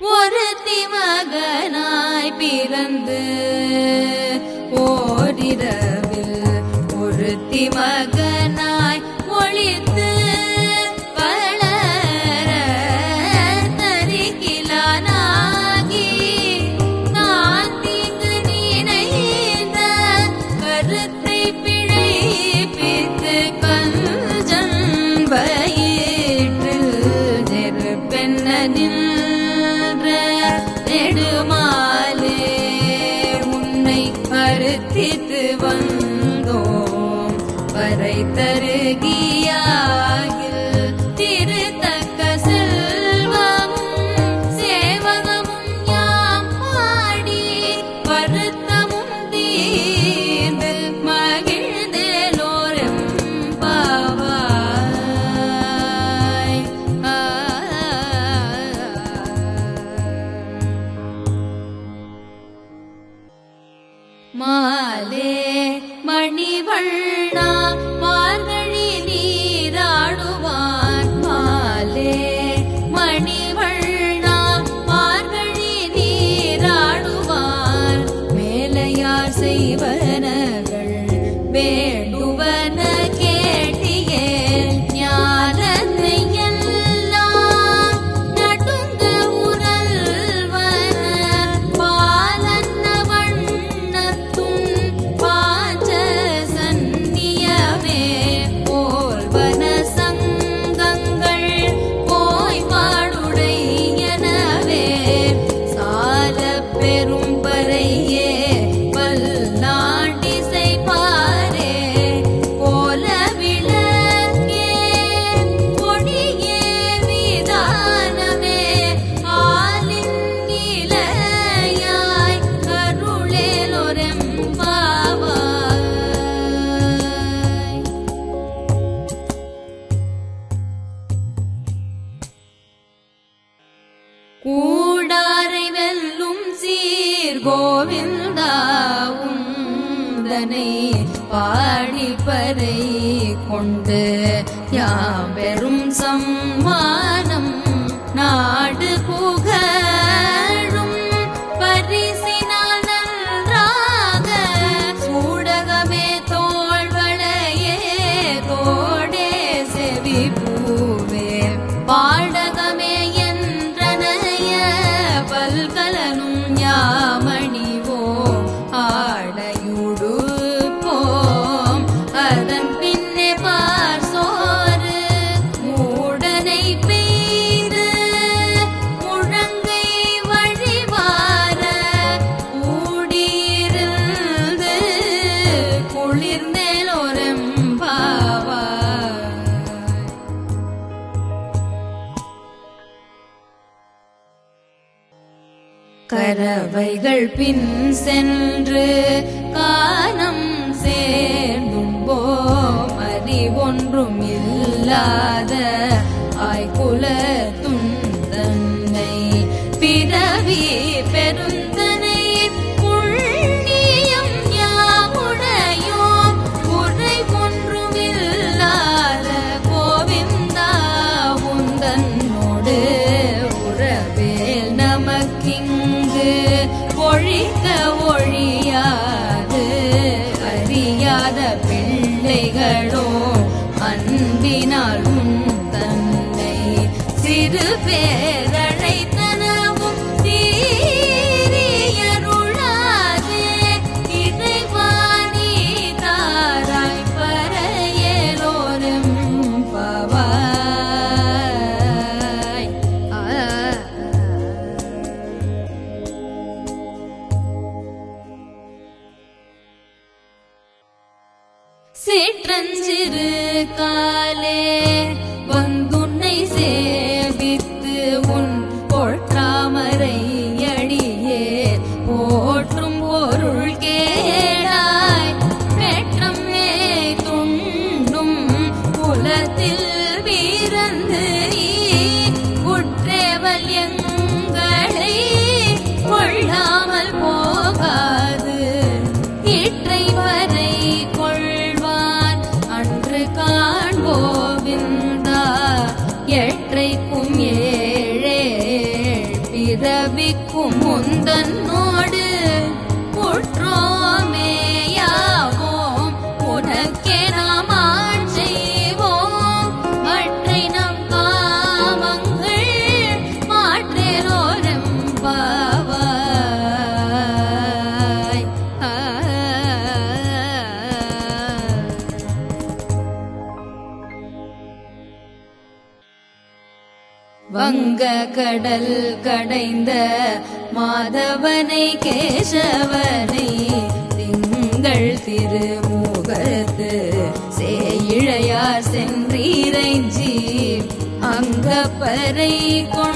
ஒரு திமகனாய் பிறந்து ஓரிரவில் ஒரு திமக தருகியாகில் திருத்தக்க செல்வமும் சேவகமும் யாம் ஆடி வருத்தமும் தீர்ந்து மகிழ்ந்தேலோரம் பாவாய். மாலே மணிவள் கோவிந்தாவும் தனை பாடிப்பதை கொண்டு யாபெரும் சம்மானம் நாள் கரவைகள் பின் சென்று காணம் சேர்ந்தும் போம். அறிவொன்றும் இல்லாத திரு பேரழைத்தனவும் தீரியருளாது இறைவாணி தாராய் பரையலோரும் பவாய். சிற்றஞ்சிறு காலே வந்துன்னை சே mi común. வங்க கடல் கடைந்த மாதவனை கேசவனை திங்கள் திருமுகத்து சேயிழையார் சென்றீரைஞ்சி அங்கப்பறை கொ